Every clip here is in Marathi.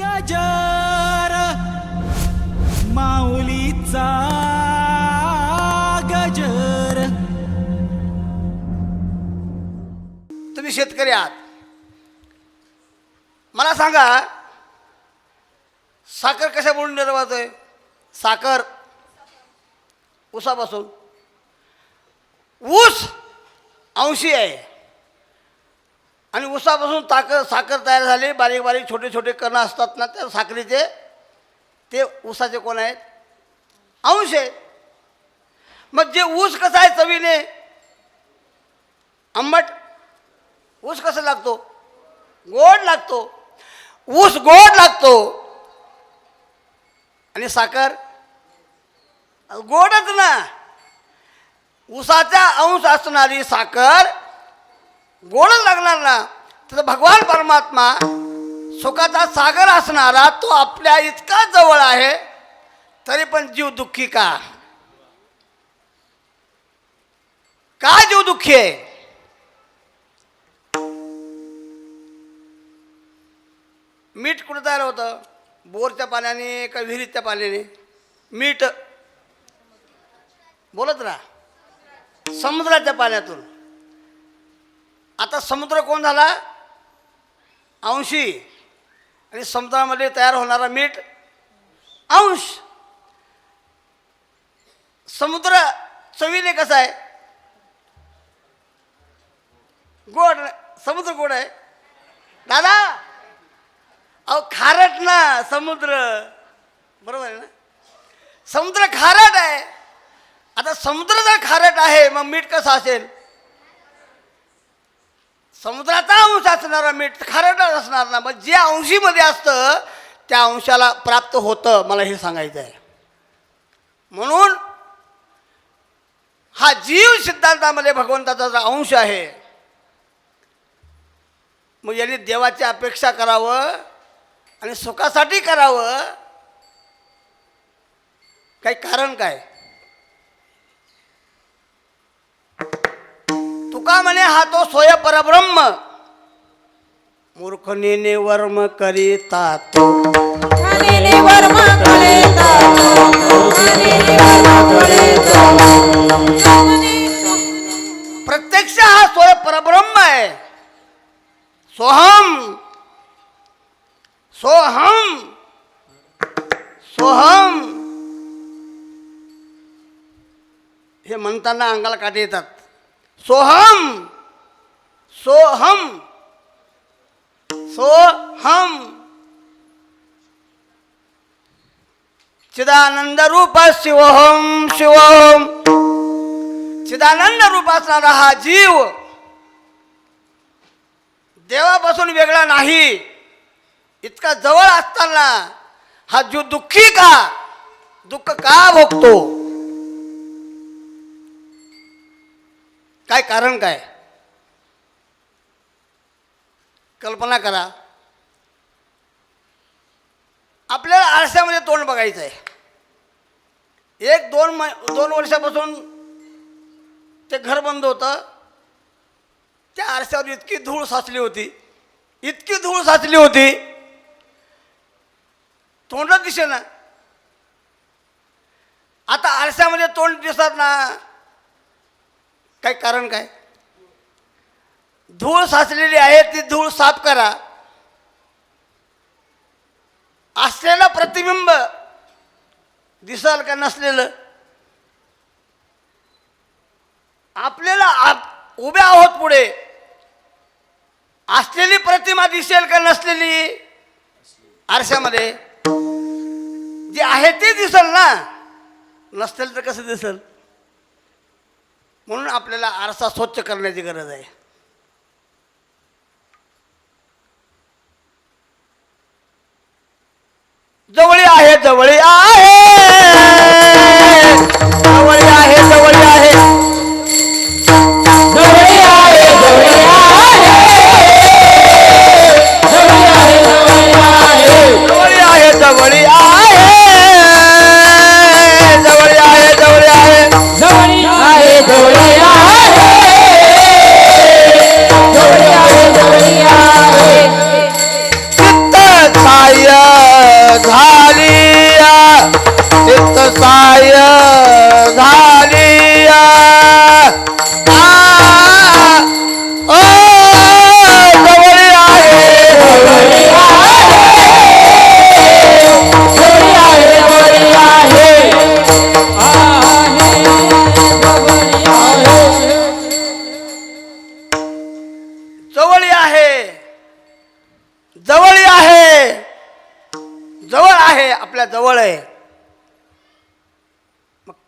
गजर. माऊलीचा गजर. तुम्ही शेतकरी आहात. मला सांगा साखर कशा म्हणून निर्माण आहे साखर ऊसापासून. ऊस अंशी आहे. आणि ऊसापासून ताकर साखर तयार झाली. बारीक बारीक छोटे छोटे कण असतात ना त्या साखरेचे. ते ऊसाचे कोण आहेत? अंश आहे मग जे ऊस कसा आहे चवीने? आंबट. ऊस कसं लागतो? गोड लागतो. ऊस गोड लागतो. आणि साखर? गोडच ना. ऊसाचा अंश असणारी साखर गोडच लागणार ना तर भगवान परमात्मा सुखाचा सागर असणारा तो आपल्या इतका जवळ आहे तरी पण जीव दुःखी का? का जीव दुःखी आहे? मीठ कुठं तयार होतं? बोरच्या पाण्याने का विहिरीच्या पाण्याने? मीठ. बोलत ना समुद्राच्या पाण्यातून. आता समुद्र कोण झाला? अंशी. आणि समुद्रामध्ये तयार होणारा मीठ? अंश. समुद्र चवीने कसा आहे? गोड. समुद्र गोड आहे. दादा? अहो खारट ना समुद्र. बरोबर आहे ना? समुद्र खारट आहे. आता समुद्र जर खारट आहे मग मीठ कसं असेल? समुद्राचा अंश असणारा मीठ खारटच असणार ना मग जे अंशीमध्ये असतं त्या अंशाला प्राप्त होतं मला हे सांगायचं आहे म्हणून हा जीव सिद्धांतामध्ये भगवंताचा जो अंश आहे मग यांनी देवाची अपेक्षा करावं आणि सुखासाठी करावं. काही कारण काय? तुका म्हणे हा तो सोय परब्रह्म. मूर्खनेने वर्म करीता तो. वर्म कळेता प्रत्यक्ष हा सोय परब्रह्म आहे. सोहम. सोहम. सोहम. हे म्हणताना अंगाला काटे येतात. सोहम सोहम सोहम। चिदानंद रूप शिवोहम शिवोहम। चिदानंद रूप असणारा हा जीव देवापासून वेगळा नाही इतका जवळ असताना हा जीव दुःखी का? दुःख का भोगतो? काय कारण काय? कल्पना करा. आपल्याला आरशामध्ये तोंड बघायचं आहे एक दोन मै दोन वर्षापासून ते घर बंद होतं. त्या आरशावर इतकी धूळ साचली होती. इतकी धूळ साचली होती. तोंड दिसे ना आता आरशामध्ये तोंड दिसत ना काय कारण काय? धूळ साचलेली आहे ती धूळ साफ करा. असलेलं प्रतिबिंब दिसाल का नसलेलं? आपल्याला आप उभ्या आहोत पुढे. असलेली प्रतिमा दिसेल का नसलेली? आरशामध्ये. जे आहे ते दिसल ना. नसतील तर कसं दिसल? म्हणून आपल्याला आरसा स्वच्छ करण्याची गरज आहे. जवळी आहे जवळी आहे.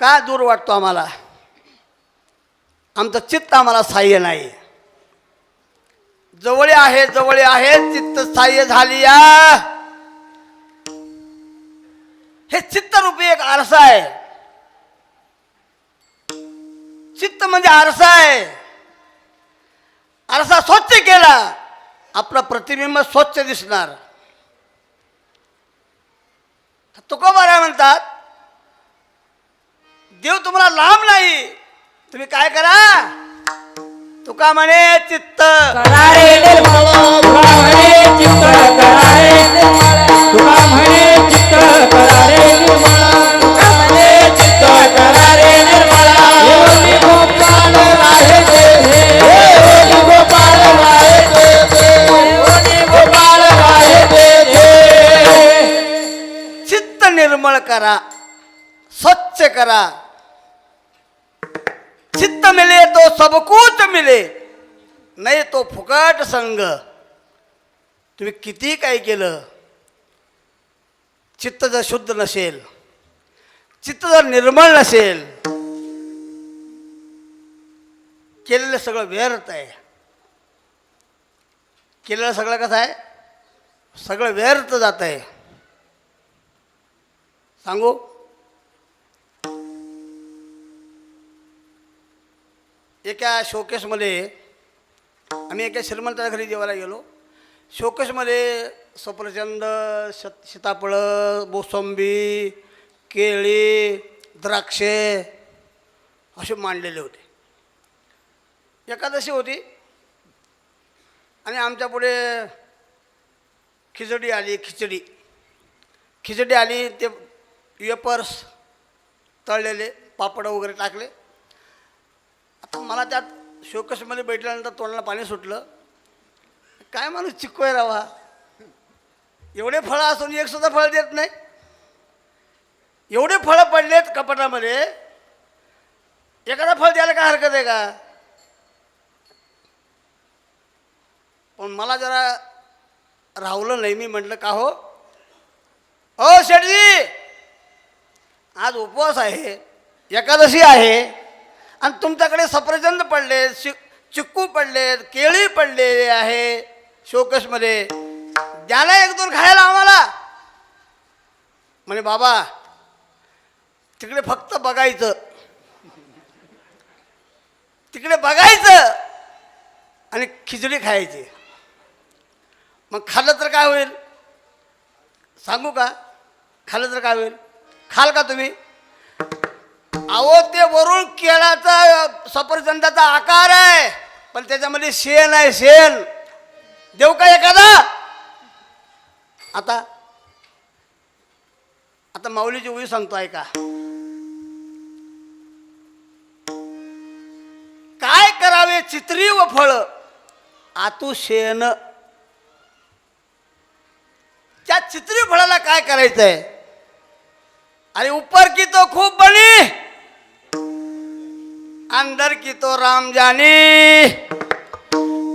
का काय दूर वाटतो आम्हाला? आमचं चित्त आम्हाला साह्य नाही. जवळी आहे जवळी आहे चित्त साह्य झाली या. हे चित्तरूपी एक आरसा आहे. चित्त म्हणजे आरसा आहे. आरसा स्वच्छ केला आपलं प्रतिबिंब स्वच्छ दिसणार. तुकोबारा म्हणतात देव तुम्हाला लांब नाही. तुम्ही काय करा? तुका म्हणे चित्त. करारे निर्मळ तुला म्हणे चित्त करारे निर्मळ तुला म्हणे चित्त करारे निर्मळ तुला म्हणे चित्त करारे निर्मळ योगी गोपाल राहे ते. योगी गोपाल राहे ते. योगी गोपाल राहे ते. चित्त निर्मळ करा. स्वच्छ करा. मिले तो सब कुछ मिले। नाही तो फुकट संग। तुम्ही किती काय केलं? चित्त जर शुद्ध नसेल चित्त जर निर्मळ नसेल केलेलं सगळं व्यर्थ आहे. केलेलं सगळं कसं आहे? सगळं व्यर्थ जात आहे. सांगू? एका शोकेसमध्ये आम्ही एका श्रीमंताच्या घरी जेवायला गेलो. शोकेसमध्ये सफरचंद शत सीताफळं मोसंबी केळी द्राक्षे असे मांडलेले होते. एकादशी होती आणि आमच्या पुढे खिचडी आली खिचडी. खिचडी आली ते वेपर्स तळलेले पापड वगैरे टाकले. आता मला त्यात शोकसमध्ये बैठल्यानंतर तोंडाला पाणी सुटलं. काय माणूस चिक्को आहे रावा? एवढे फळं असून एक सुद्धा फळ देत नाही. एवढे फळं पडलेत कपाटामध्ये. एखादा फळ द्यायला काय हरकत आहे का? पण मला जरा राहुलं नाही मी म्हटलं का हो? हो शेठजी! आज उपवास आहे. एकादशी आहे. आणि तुमच्याकडे सफरचंद पडले शि चिक्कू पडलेत केळी पडलेले आहे शोकसमध्ये. द्याला एक दोन खायला आम्हाला. म्हणे बाबा तिकडे फक्त बघायचं. तिकडे बघायचं आणि खिचडी खायची. मग खाल्लं तर काय होईल? सांगू का? खाल्लं तर काय होईल? खाल का तुम्ही? अहो ते वरून केळाचा सफरचंदाचा आकार आहे. पण त्याच्यामध्ये शेण आहे शेण. देऊ का एखादा? आता आता माऊलीची उई सांगतो ऐका. काय करावे चित्री व फळ? आतू शेण. त्या चित्री फळाला काय करायचंय? अरे उपर की तो खूप बनी? अंदर की तो राम जाने।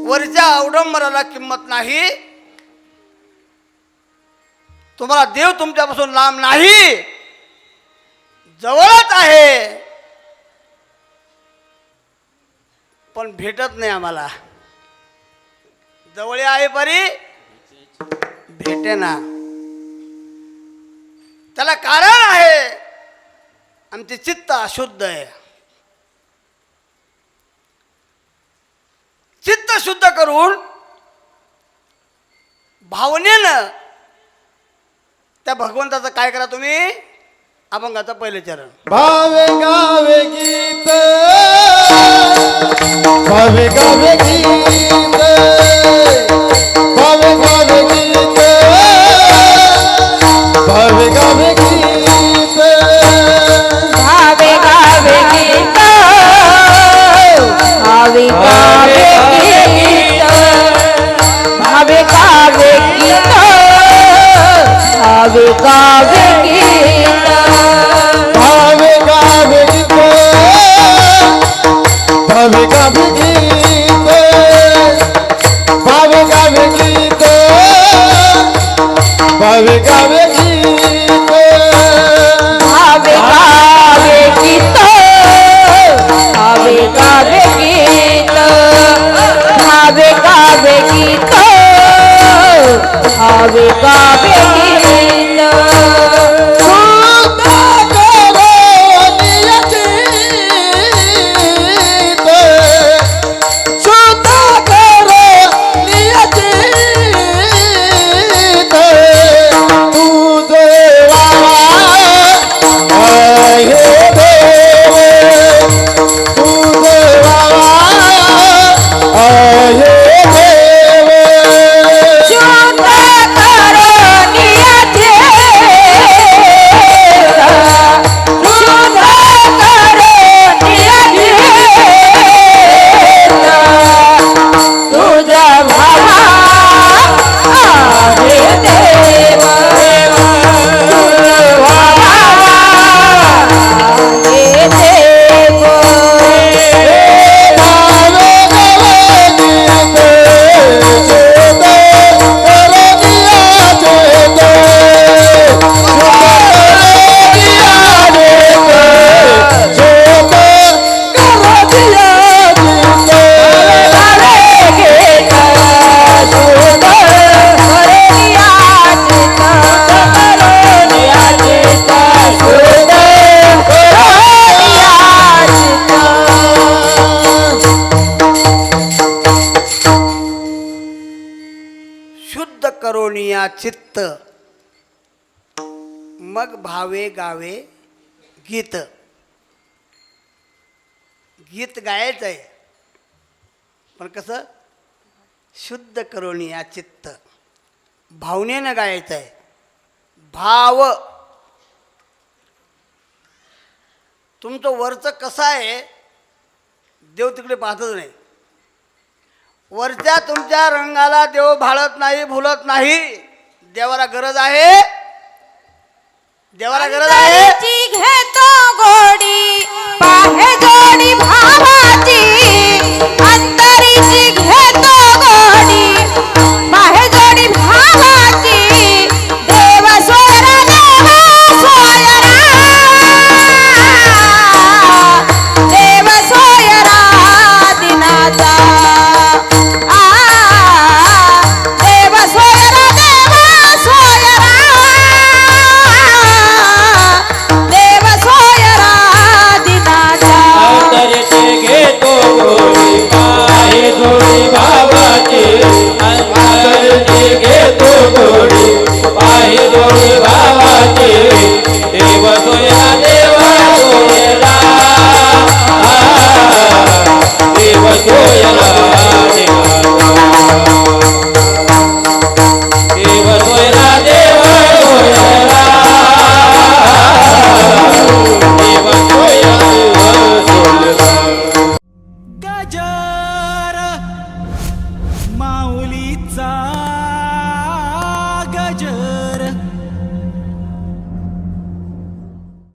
वरच्या अवडंबराला किंमत नाही। तुम्हाला देव तुमच्यापासून लांब नाही। जवळच आहे। पण भेटत नाही आम्हाला। जवळ आहे परी। भेटे ना। त्याला कारण आहे। आमचे चित्त अशुद्ध आहे। चित्त शुद्ध करून भावनेनं त्या भगवंताचं काय करा तुम्ही? अभंगाचं पहिले चरण. भावे गावे गीत भावे गावे गीत. भावे गावे चित्त. मग भावे गावे गीत. गीत गायचं आहे पण कसं? शुद्ध करोनिया चित्त. भावनेनं गायचं आहे भाव. तुमचं वरचं कसं आहे? देव तिकडे पाहतच नाही. वरच्या तुमच्या रंगाला देव भाळत नाही भुलत नाही. देवाला गरज आहे? देवाला गरज आहे? घेतो गोडी.